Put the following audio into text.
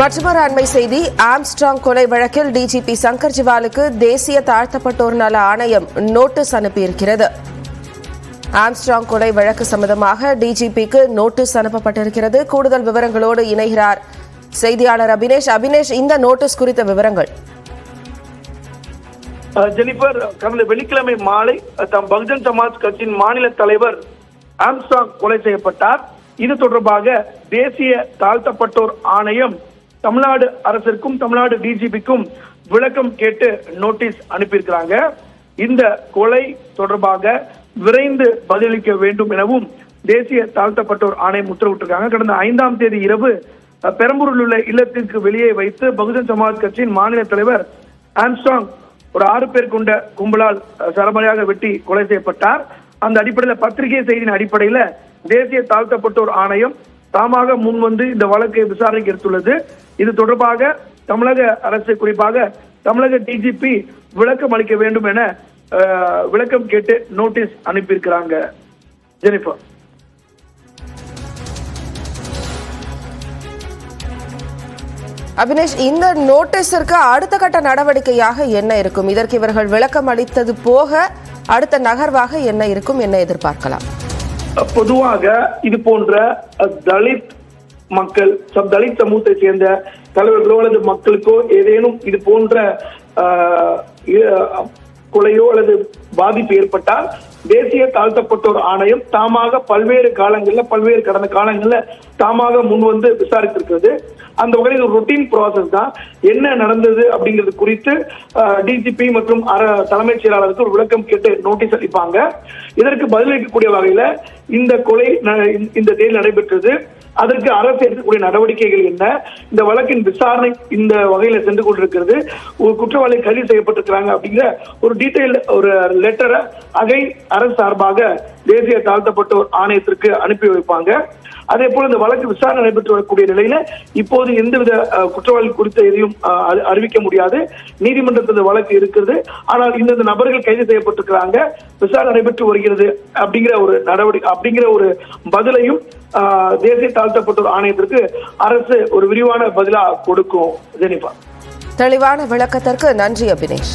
மற்றொரு அண்மை செய்தி ஆம்ஸ்ட்ராங் கொலை வழக்கில் டிஜிபி சங்கர் ஜிவாலுக்கு தேசிய தாழ்த்தப்பட்டோர் நல ஆணையம் நோட்டீஸ் அனுப்பியிருக்கிறது. ஆம்ஸ்ட்ராங் கொலை வழக்கு சம்பந்தமாக டிஜிபிக்கு நோட்டீஸ் அனுப்பப்பட்டிருக்கிறது. கூடுதல் விவரங்களோடு இணைகிறார் செய்தியாளர் அபினேஷ். அபினேஷ் இந்த நோட்டீஸ் குறித்த விவரங்கள். ஜெனிபர் கடந்த வெள்ளிக்கிழமை மாலை தம் பகுஜன் சமாஜ் கட்சியின் மாநில தலைவர் ஆம்ஸ்டாங் கொலை செய்யப்பட்டார். இது தொடர்பாக தேசிய தாழ்த்தப்பட்டோர் ஆணையம் தமிழ்நாடு அரசிற்கும் தமிழ்நாடு டிஜிபிக்கும் விளக்கம் கேட்டு நோட்டீஸ் அனுப்பியிருக்கிறாங்க. இந்த கொலை தொடர்பாக விரைந்து பதிலளிக்க வேண்டும் எனவும் தேசிய தாழ்த்தப்பட்டோர் ஆணையம் உத்தரவிட்டிருக்காங்க. கடந்த ஐந்தாம் தேதி இரவு பெரம்பூரில் உள்ள இல்லத்திற்கு வெளியே வைத்து பகுஜன் சமாஜ் கட்சியின் மாநில தலைவர் ஆம்ஸ்டாங் ஒரு ஆறு பேர் கொண்ட கும்பலால் அஹ், வெட்டி கொலை செய்யப்பட்டார். அந்த அடிப்படையில் பத்திரிகை செய்தியின் அடிப்படையில் தேசிய தாழ்த்தப்பட்டோர் ஆணையம் தாமாக முன்வந்து இந்த வழக்கை விசாரணைக்கு எடுத்துள்ளது. இது தொடர்பாக தமிழக அரசு குறிப்பாக தமிழக டிஜிபி விளக்கம் அளிக்க வேண்டும் என விளக்கம் கேட்டு நோட்டீஸ் அனுப்பியிருக்கிறாங்க. ஜெனிஃபர். அபினேஷ் இந்த நோட்டீஸிற்கு அடுத்த கட்ட நடவடிக்கையாக என்ன இருக்கும்? இதற்கு இவர்கள் விளக்கம் அளித்தது போக அடுத்த நகர்வாக என்ன இருக்கும்? என்ன எதிர்பார்க்கலாம்? பொதுவாக இது போன்ற தலித் மக்கள் சப் தலித் சமூகத்தை சேர்ந்த தலைவர்களோ அல்லது மக்களுக்கோ ஏதேனும் இது போன்ற அஹ், கொலையோ அல்லது பாதிப்பு ஏற்பட்டால் தேசிய தாழ்த்தப்பட்டோர் ஆணையம் தாமாக பல்வேறு காலங்களில் பல்வேறு கடந்த காலங்களில் தாமாக முன் வந்து விசாரித்திருக்கிறது. அந்த வகையில் ஒரு ரொட்டீன் ப்ராசஸ் தான். என்ன நடந்தது அப்படிங்கிறது குறித்து டிஜிபி மற்றும் அர- தலைமைச் செயலாளருக்கு ஒரு விளக்கம் கேட்டு நோட்டீஸ் அளிப்பாங்க. இதற்கு பதிலளிக்கக்கூடிய வகையில இந்த கொலை ந- இந்த தேதி நடைபெற்றது. அதற்கு அரசு எடுக்கக்கூடிய நடவடிக்கைகள் என்ன? இந்த வழக்கின் விசாரணை இந்த வகையில சென்று கொண்டிருக்கிறது. ஒரு குற்றவாளி கைது செய்யப்பட்டிருக்கிறாங்க அப்படிங்கிற ஒரு டீட்டெயில் ஒரு லெட்டரை அகை அரசு சார்பாக தேசிய தாழ்த்தப்பட்டோர் ஆணையத்திற்கு அனுப்பி வைப்பாங்க. அதே போல இந்த வழக்கு விசாரணை நடைபெற்று வரக்கூடிய நிலையில இப்போது எந்தவித குற்றவாளி குறித்த எதையும் அஹ், அறிவிக்க முடியாது. நீதிமன்றத்தில் இந்த வழக்கு இருக்கிறது. ஆனால் இந்தந்த நபர்கள் கைது செய்யப்பட்டிருக்கிறாங்க. விசாரணை நடைபெற்று வருகிறது அப்படிங்கிற ஒரு நடவடிக்கை அப்படிங்கிற ஒரு பதிலையும் தேசிய தாழ்த்தப்பட்டோர் ஆணையத்திற்கு அரசு ஒரு விரிவான பதிலா கொடுக்கும். ஜெனிபா தெளிவான விளக்கத்திற்கு நன்றி அபினேஷ்.